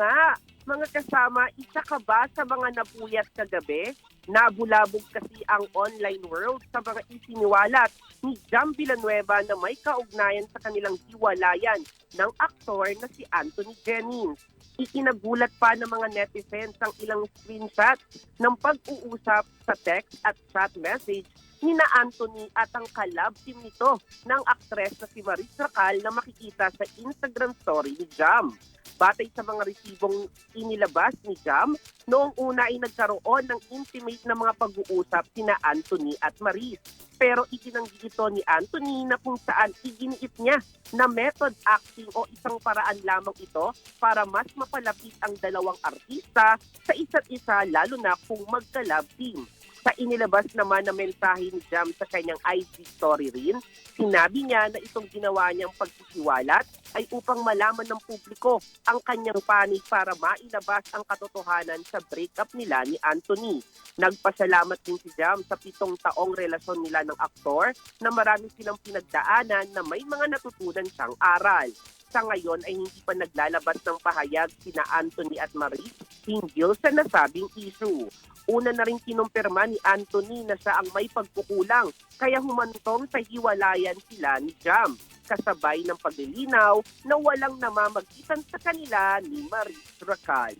nga, mga kasama, isa ka ba sa mga napuyat kagabi? Nabulabog kasi ang online world sa mga isiniwalat ni Jam Villanueva na may kaugnayan sa kanilang hiwalayan ng aktor na si Anthony Jennings. Ikinagulat pa ng mga netizens ang ilang screenshot ng pag-uusap sa text at chat message ni na Anthony at ang collab team nito ng aktres na si Maris Racal na makikita sa Instagram story ni Jam. Batay sa mga resibong inilabas ni Jam, noong una ay nagkaroon ng intimate na mga pag-uusap sina Anthony at Maris. Pero itinanggi ito ni Anthony na kung saan iginiit niya na method acting o isang paraan lamang ito para mas mapalapit ang dalawang artista sa isa't isa lalo na kung magka-love team. Sa inilabas naman na mensahe ni Jam sa kanyang IG story rin, sinabi niya na itong ginawa niyang pagsisiwalat ay upang malaman ng publiko ang kanyang panig para mailabas ang katotohanan sa breakup nila ni Anthony. Nagpasalamat din si Jam sa pitong taong relasyon nila ng aktor na marami silang pinagdaanan na may mga natutunan siyang aral. Sa ngayon ay hindi pa naglalabas ng pahayag sina Anthony at Marie hinggil sa nasabing issue. Una na rin kinumpirma ni Anthony na siya ang may pagkukulang kaya humantong sa hiwalayan sila ni Jam kasabay ng paglilinaw na walang namamagitan sa kanila ni Maris Racal.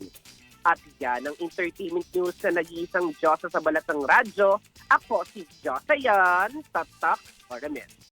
At yan ang entertainment news na nag-iisang Diyosa sa balatang radyo. Ako si Diyosa yan, tatak ornament.